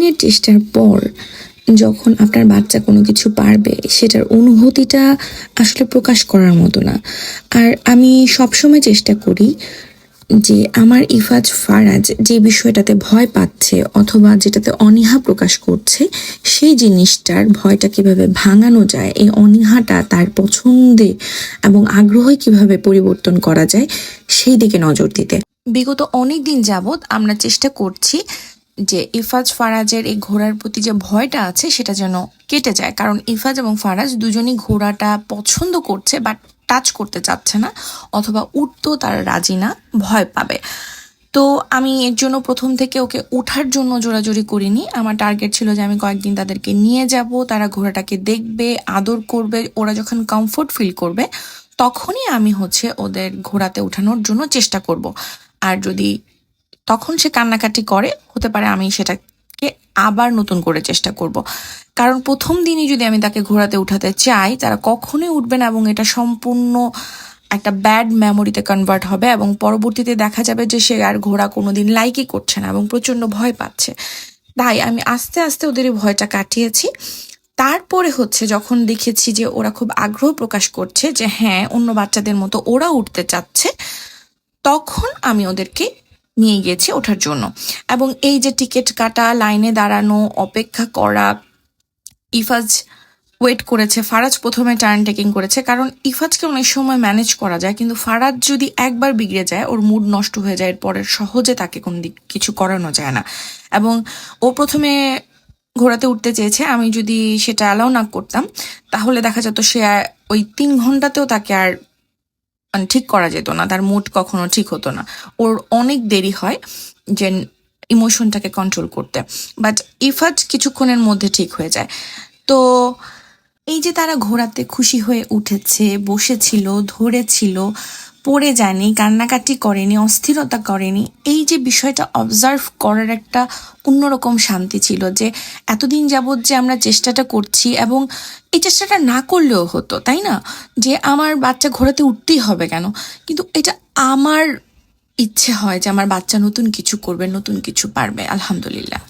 দিনের চেষ্টার পর যখন আপনার বাচ্চা কোনো কিছু পারবে, সেটার অনুভূতিটা আসলে প্রকাশ করার মতো না। আর আমি সবসময় চেষ্টা করি যে আমার ইফাজ ফারাজ যে বিষয়টাতে ভয় পাচ্ছে অথবা যেটাতে অনীহা প্রকাশ করছে, সেই জিনিসটার ভয়টা কীভাবে ভাঙানো যায়, এই অনীহাটা তার পছন্দে এবং আগ্রহে কীভাবে পরিবর্তন করা যায়, সেই দিকে নজর দিতে। বিগত অনেক দিন যাবৎ আমরা চেষ্টা করছি যে ইফাজ ফারাজের এই ঘোড়ার প্রতি যে ভয়টা আছে, সেটা যেন কেটে যায়। কারণ ইফাজ এবং ফারাজ দুজনই ঘোড়াটা পছন্দ করছে বাট টাচ করতে চাচ্ছে না, অথবা উঠতেও তারা রাজি না, ভয় পাবে। তো আমি এর জন্য প্রথম থেকে ওকে ওঠার জন্য জোরাজোরি করিনি। আমার টার্গেট ছিল যে আমি কয়েকদিন তাদেরকে নিয়ে যাব, তারা ঘোড়াটাকে দেখবে, আদর করবে, ওরা যখন কমফোর্ট ফিল করবে, তখনই আমি হচ্ছে ওদের ঘোড়াতে ওঠানোর জন্য চেষ্টা করব। আর যদি তখন সে কান্নাকাটি করে, হতে পারে আমি সেটাকে আবার নতুন করে চেষ্টা করব। কারণ প্রথম দিনই যদি আমি তাকে ঘোরাতে উঠাতে চাই, তারা কখনোই উঠবে না এবং এটা সম্পূর্ণ একটা ব্যাড মেমোরিতে কনভার্ট হবে এবং পরবর্তীতে দেখা যাবে যে সে আর ঘোড়া কোনোদিন লাইকই করছে না এবং প্রচণ্ড ভয় পাচ্ছে। তাই আমি আস্তে আস্তে ওদের ভয়টা কাটিয়েছি। তারপরে হচ্ছে যখন দেখেছি যে ওরা খুব আগ্রহ প্রকাশ করছে যে হ্যাঁ অন্য বাচ্চাদের মতো ওরা উঠতে চাচ্ছে, তখন আমি ওদেরকে নিয়ে গিয়েছি ওঠার জন্য। এবং এই যে টিকিট কাটা, লাইনে দাঁড়ানো, অপেক্ষা করা, ইফাজ ওয়েট করেছে, ফারাজ প্রথমে টার্ন টেকিং করেছে, কারণ ইফাজকে অনেক সময় ম্যানেজ করা যায়, কিন্তু ফারাজ যদি একবার বিগড়ে যায়, ওর মুড নষ্ট হয়ে যায়, এরপরে সহজে তাকে কোন দিক, কিছু করানো যায় না। এবং ও প্রথমে ঘোরাতে উঠতে চেয়েছে, আমি যদি সেটা অ্যালাউ না করতাম, তাহলে দেখা যেত সে ওই তিন ঘন্টাতেও তাকে আর ঠিক করা যেত না, তার মুড কখনো ঠিক হতো না। ওর অনেক দেরি হয় যে ইমোশনটাকে কন্ট্রোল করতে। বাট ইফাট কিছুক্ষণের মধ্যে ঠিক হয়ে যায়। তো এই যে তারা ঘোরাতে খুশি হয়ে উঠেছে, বসেছিল, ধরেছিল পড়ে যায়নি, কান্নাকাটি করেনি, অস্থিরতা করেনি, এই যে বিষয়টা অবজার্ভ করার একটা অন্যরকম শান্তি ছিল যে এতদিন যাবৎ যে আমরা চেষ্টাটা করছি এবং এই চেষ্টাটা না করলেও হতো, তাই না? যে আমার বাচ্চা ঘোরাতে উঠতেই হবে কেন? কিন্তু এটা আমার ইচ্ছে হয় যে আমার বাচ্চা নতুন কিছু করবে, নতুন কিছু পারবে, আলহামদুলিল্লাহ।